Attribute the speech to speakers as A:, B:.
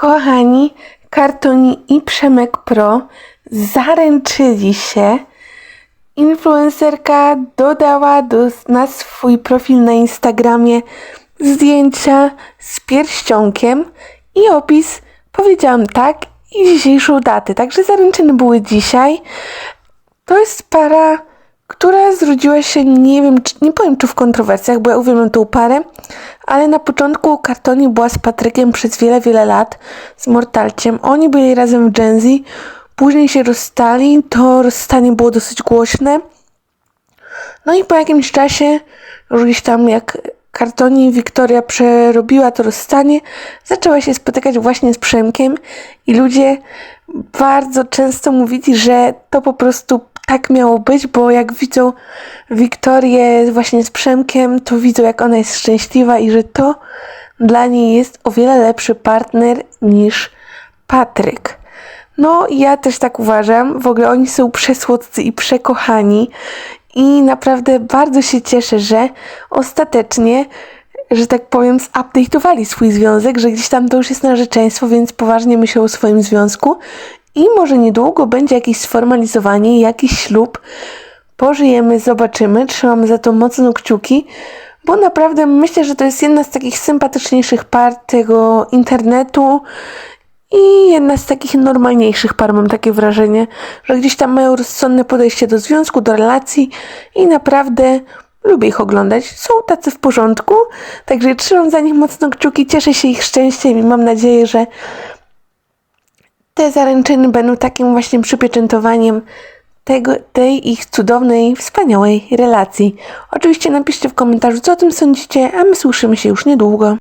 A: Kochani, Kartoni i Przemek Pro zaręczyli się. Influencerka dodała do, na swój profil na Instagramie zdjęcia z pierścionkiem i opis. Powiedziałam tak i dzisiejszą datę. Także zaręczyny były dzisiaj. To jest para, która zrodziła się, nie wiem, czy, nie powiem czy w kontrowersjach, bo ja uwielbiam tą parę, ale na początku Kartoni była z Patrykiem przez wiele, wiele lat, z Mortalciem. Oni byli razem w Gen Z, później się rozstali, to rozstanie było dosyć głośne. No i po jakimś czasie, już gdzieś tam jak Kartoni Wiktoria przerobiła to rozstanie, zaczęła się spotykać właśnie z Przemkiem i ludzie bardzo często mówili, że to po prostu tak miało być, bo jak widzą Wiktorię właśnie z Przemkiem, to widzą jak ona jest szczęśliwa i że to dla niej jest o wiele lepszy partner niż Patryk. No, ja też tak uważam. W ogóle oni są przesłodcy i przekochani. I naprawdę bardzo się cieszę, że ostatecznie, że tak powiem, zupdate'owali swój związek, że gdzieś tam to już jest narzeczeństwo, więc poważnie myślą o swoim związku. I może niedługo będzie jakieś sformalizowanie, jakiś ślub. Pożyjemy, zobaczymy. Trzymam za to mocno kciuki, bo naprawdę myślę, że to jest jedna z takich sympatyczniejszych par tego internetu i jedna z takich normalniejszych par, mam takie wrażenie, że gdzieś tam mają rozsądne podejście do związku, do relacji i naprawdę lubię ich oglądać. Są tacy w porządku, także trzymam za nich mocno kciuki, cieszę się ich szczęściem i mam nadzieję, że te zaręczyny będą takim właśnie przypieczętowaniem tego, tej ich cudownej, wspaniałej relacji. Oczywiście napiszcie w komentarzu, co o tym sądzicie, a my słyszymy się już niedługo.